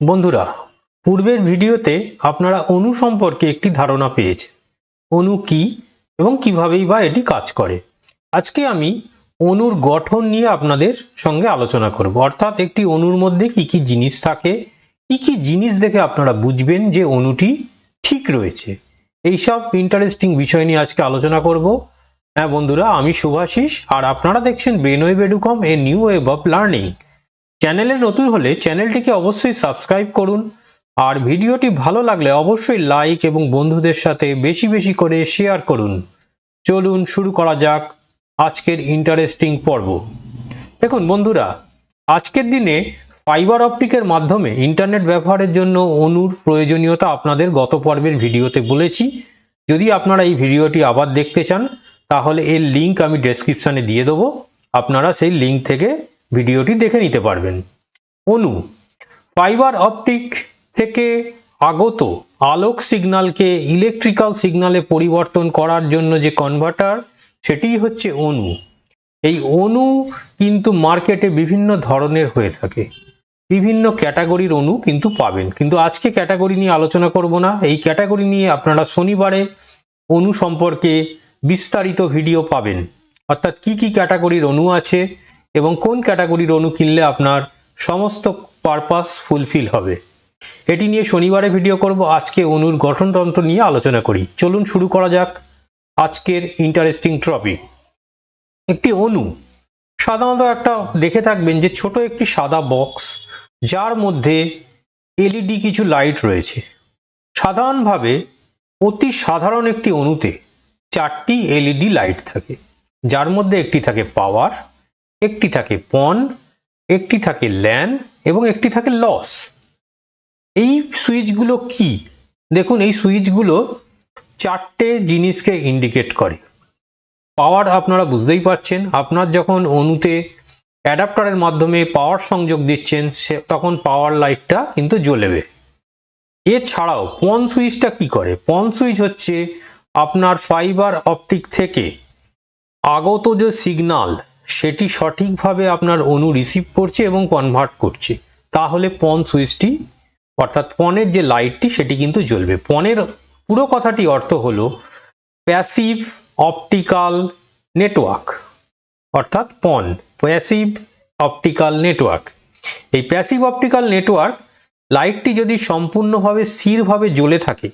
বন্ধুরা, পূর্বের ভিডিওতে আপনারা অণু সম্পর্কে একটি ধারণা পেয়েছেন। অণু কি এবং কিভাবেই বা এটি কাজ করে? আজকে আমি অণুর গঠন নিয়ে আপনাদের সঙ্গে আলোচনা করব। অর্থাৎ একটি অণুর মধ্যে কি কি জিনিস থাকে, কি কি জিনিস দেখে আপনারা বুঝবেন যে অণুটি ঠিক রয়েছে। এইসব ইন্টারেস্টিং বিষয় নিয়ে আজকে আলোচনা করব। হ্যাঁ বন্ধুরা, আমি শুভাশিস আর আপনারা দেখছেন Brainweb Educom a new web of learning. চ্যানেলে নতুন হলে চ্যানেলটিকে অবশ্যই সাবস্ক্রাইব করুন। আর ভিডিওটি ভালো লাগলে অবশ্যই লাইক এবং বন্ধুদের সাথে বেশি বেশি করে শেয়ার করুন। চলুন শুরু করা যাক আজকের ইন্টারেস্টিং পর্ব। দেখুন বন্ধুরা, আজকের দিনে ফাইবার অপটিকের মাধ্যমে ইন্টারনেট ব্যবহারের জন্য অনুর প্রয়োজনীয়তা আপনাদের গত পর্বের ভিডিওতে বলেছি। যদি আপনারা এই ভিডিওটি আবার দেখতে চান, তাহলে এর লিঙ্ক আমি ডেসক্রিপশানে দিয়ে দেবো। আপনারা সেই লিঙ্ক থেকে ভিডিওটি দেখে নিতে পারবেন। অনু ফাইবার অপটিক থেকে আগত আলোক সিগন্যালকে ইলেকট্রিক্যাল সিগন্যালে পরিবর্তন করার জন্য যে কনভার্টার সেটিই হচ্ছে অনু। এই অনু কিন্তু মার্কেটে বিভিন্ন ধরনের হয়ে থাকে। বিভিন্ন ক্যাটাগরির অণু কিন্তু পাবেন। কিন্তু আজকে ক্যাটাগরি নিয়ে আলোচনা করব না। এই ক্যাটাগরি নিয়ে আপনারা শনিবারে অণু সম্পর্কে বিস্তারিত ভিডিও পাবেন। অর্থাৎ কি কি ক্যাটাগরির অণু আছে এবং কোন ক্যাটাগরির অণু কিনলে আপনার সমস্ত পারপাস ফুলফিল হবে? এটি নিয়ে শনিবারে ভিডিও করব। আজকে অণুর গঠনতন্ত্র নিয়ে আলোচনা করি। চলুন শুরু করা যাক আজকের ইন্টারেস্টিং টপিক একটি অণু সাধারণত একটা দেখে থাকবেন যে ছোট একটি সাদা বক্স যার মধ্যে এলইডি কিছু লাইট রয়েছে। সাধারণভাবে অতি সাধারণ একটি অণুতে চারটি এলইডি লাইট থাকে। যার মধ্যে একটি থাকে পাওয়ার একটি থাকে পন একটি থাকে ল্যান এবং একটি থাকে লস। এই সুইচগুলো কি? দেখুন, এই সুইচগুলো চারটে জিনিসকে ইন্ডিকেট করে। পাওয়ার আপনারা বুঝতেই পারছেন, আপনার যখন অণুতে অ্যাডাপ্টারের মাধ্যমে পাওয়ার সংযোগ দিচ্ছেন, সে তখন পাওয়ার লাইটটা কিন্তু জ্বলবে। এছাড়াও পন সুইচটা কি করে? পন সুইচ হচ্ছে আপনার ফাইবার অপটিক থেকে আগত যে সিগনাল সেটি সঠিকভাবে আপনার অণু রিসিভ করছে এবং কনভার্ট করছে। তাহলে পন সুইচটি অর্থাৎ পনেরো যে লাইটটি সেটি কিন্তু জ্বলবে। পনেরো পুরো কথাটি অর্থ হলো প্যাসিভ অপটিক্যাল নেটওয়ার্ক অর্থাৎ পন প্যাসিভ অপটিক্যাল নেটওয়ার্ক এই প্যাসিভ অপটিক্যাল নেটওয়ার্ক লাইটটি যদি সম্পূর্ণভাবে স্থিরভাবে জ্বলে থাকে,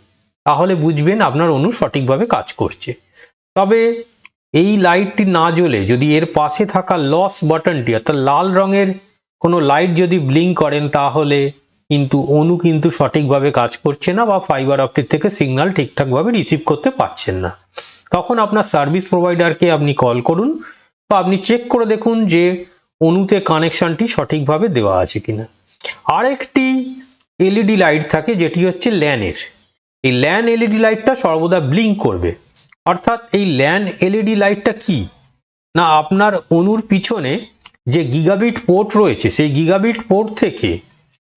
তাহলে বুঝবেন আপনার অণু সঠিকভাবে কাজ করছে। তবে এই লাইটটি না জ্বলে, যদি এর পাশে থাকা লস বাটনটি অর্থাৎ লাল রঙের কোনো লাইট যদি ব্লিঙ্ক করেন, তাহলে কিন্তু অণু কিন্তু সঠিকভাবে কাজ করছে না বা ফাইবার অপটিক থেকে সিগন্যাল ঠিকঠাকভাবে রিসিভ করতে পারছেন না। তখন আপনার সার্ভিস প্রোভাইডারকে আপনি কল করুন বা আপনি চেক করে দেখুন যে অণুতে কানেকশনটি সঠিকভাবে দেওয়া আছে কিনা। আরেকটি এলইডি লাইট থাকে, যেটি হচ্ছে ল্যানের এই ল্যান এলইডি লাইটটা সর্বদা ব্লিঙ্ক করবে। অর্থাৎ এই ল্যান এলইডি লাইটটা কি? না, আপনার অণুর পিছনে যে গিগাবিট পোর্ট রয়েছে, সেই গিগাবিট পোর্ট থেকে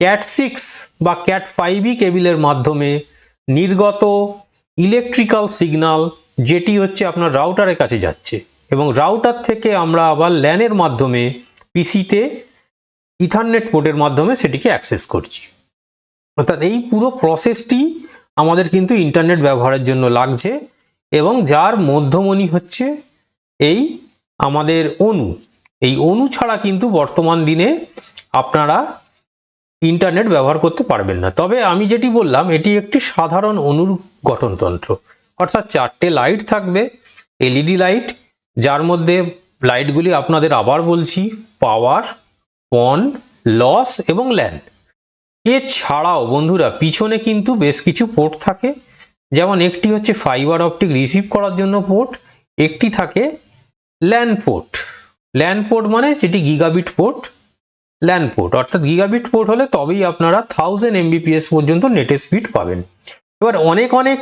ক্যাট সিক্স বা ক্যাট ফাইভই কেবিলের মাধ্যমে নির্গত ইলেকট্রিক্যাল সিগন্যাল যেটি হচ্ছে আপনার রাউটারের কাছে যাচ্ছে। এবং রাউটার থেকে আমরা আবার ল্যানের মাধ্যমে পিসিতে ইথারনেট পোর্টের মাধ্যমে সেটিকে অ্যাক্সেস করছি। অর্থাৎ এই পুরো প্রসেসটি আমাদের কিন্তু ইন্টারনেট ব্যবহারের জন্য লাগছে। এবং যার মধ্যমণি হচ্ছে এই আমাদের অণু এই অণু ছাড়া কিন্তু বর্তমান দিনে আপনারা ইন্টারনেট ব্যবহার করতে পারবেন না। তবে আমি যেটি বললাম, এটি একটি সাধারণ অণুর গঠনতন্ত্র। অর্থাৎ চারটে লাইট থাকবে এলইডি লাইট যার মধ্যে লাইটগুলি আপনাদের আবার বলছি পাওয়ার পন লস এবং ল্যান্ড এছাড়াও বন্ধুরা, পিছনে কিন্তু বেশ কিছু পোর্ট থাকে। যেমন একটি হচ্ছে ফাইবার অপটিক রিসিভ করার জন্য পোর্ট একটি থাকে ল্যান পোর্ট ল্যান পোর্ট মানে যেটি গিগাবিট পোর্ট ল্যান পোর্ট অর্থাৎ গিগাবিট পোর্ট হলে তবেই আপনারা থাউজেন্ড এমবিপিএস পর্যন্ত নেটের স্পিড পাবেন। এবার অনেক অনেক,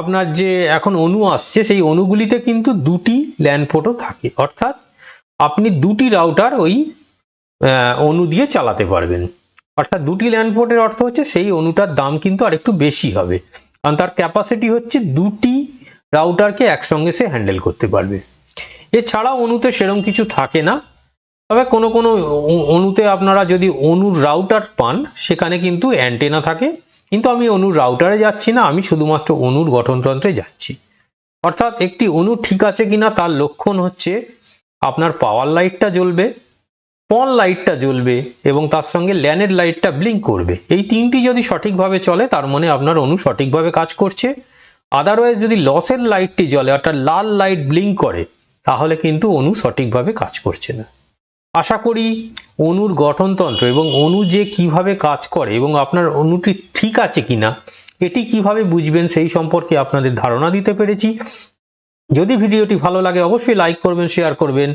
আপনার যে এখন অণু আসছে, সেই অণুগুলিতে কিন্তু দুটি ল্যান পোর্টও থাকে। অর্থাৎ আপনি দুটি রাউটার ওই অণু দিয়ে চালাতে পারবেন। অর্থাৎ দুটি ল্যান্ড পোর্টের অর্থ হচ্ছে সেই অণুটার দাম কিন্তু আরেকটু বেশি হবে। কারণ তার ক্যাপাসিটি হচ্ছে দুটি রাউটারকে একসঙ্গে সে হ্যান্ডেল করতে পারবে। এছাড়া অণুতে সেরকম কিছু থাকে না। তবে কোনো কোনো অ- অণুতে আপনারা যদি অণুর রাউটার পান, সেখানে কিন্তু অ্যান্টেনা থাকে। কিন্তু আমি অণুর রাউটারে যাচ্ছি না, আমি শুধুমাত্র অণুর গঠনতন্ত্রে যাচ্ছি। অর্থাৎ একটি অণু ঠিক আছে কিনা তার লক্ষণ হচ্ছে আপনার পাওয়ার লাইটটা জ্বলবে পন লাইটটা জ্বলবে এবং তার সঙ্গে ল্যানের লাইটটা ব্লিঙ্ক করবে। এই তিনটি যদি সঠিকভাবে চলে, তার মানে আপনার অণু সঠিকভাবে কাজ করছে। আদারওয়াইজ যদি লসের লাইটটি জ্বলে, অর্থাৎ লাল লাইট ব্লিঙ্ক করে, তাহলে কিন্তু অণু সঠিকভাবে কাজ করছে না। আশা করি অণুর গঠনতন্ত্র এবং অণু যে কীভাবে কাজ করে এবং আপনার অণুটি ঠিক আছে কিনা, এটি কীভাবে বুঝবেন সেই সম্পর্কে আপনাদের ধারণা দিতে পেরেছি। যদি ভিডিওটি ভালো লাগে, অবশ্যই লাইক করবেন শেয়ার করবেন।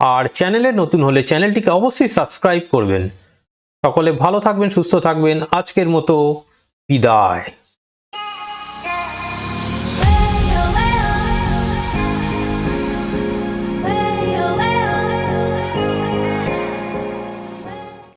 আর চ্যানেলে নতুন হলে চ্যানেলটিকে অবশ্যই সাবস্ক্রাইব করবেন। সকলে ভালো থাকবেন, সুস্থ থাকবেন। আজকের মতো বিদায়।